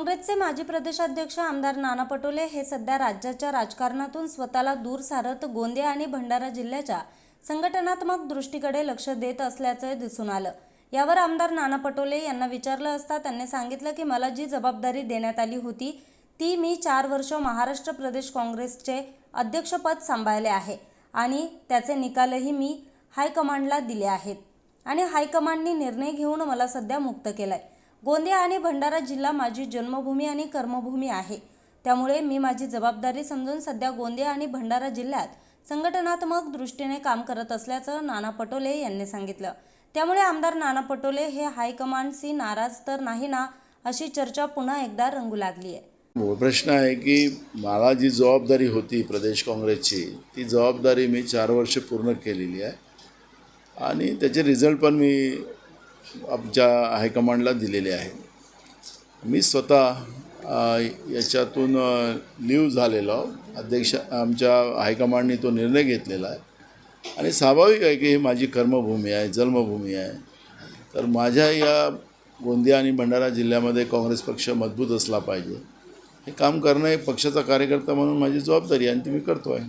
काँग्रेसचे माजी प्रदेशाध्यक्ष आमदार नाना पटोले हे सध्या राज्याच्या राजकारणातून स्वतःला दूर सारत गोंदिया आणि भंडारा जिल्ह्याच्या संघटनात्मक दृष्टीकडे लक्ष देत असल्याचं दिसून आलं. यावर आमदार नाना पटोले यांना विचारलं असता त्यांनी सांगितलं की मला जी जबाबदारी देण्यात आली होती ती मी चार वर्ष महाराष्ट्र प्रदेश काँग्रेसचे अध्यक्षपद सांभाळले आहे आणि त्याचे निकालही मी हायकमांडला दिले आहेत आणि हायकमांडनी निर्णय घेऊन मला सध्या मुक्त केलाय. गोंदिया आणि भंडारा जिल्हा माझी जन्मभूमी आणि कर्मभूमी आहे. त्यामुळे मी माझी जबाबदारी समजून सध्या गोंदिया आणि भंडारा जिल्ह्यात संघटनात्मक दृष्टीने काम करत असल्याचं नाना पटोले यांनी सांगितलं. त्यामुळे आमदार नाना पटोले हे हायकमांडशी नाराज तर नाही ना अशी चर्चा पुन्हा एकदा रंगू लागली आहे प्रश्न आहे की मला जी जबाबदारी होती प्रदेश काँग्रेसची ती जबाबदारी मी चार वर्ष पूर्ण केलेली आहे. आणि त्याचे रिझल्ट पण मी आमच्या हायकमांडला दिलेले आहे. मी स्वतः याच्यातून लिव्ह झालेलो. अध्यक्ष आमच्या हायकमांडनी तो निर्णय घेतलेला आहे. आणि स्वाभाविक आहे की ही माझी कर्मभूमी आहे जन्मभूमी आहे. तर माझ्या या गोंदिया आणि भंडारा जिल्ह्यामध्ये काँग्रेस पक्ष मजबूत असला पाहिजे. हे काम करणं हे पक्षाचा कार्यकर्ता म्हणून माझी जबाबदारी आहे आणि ती मी करतो आहे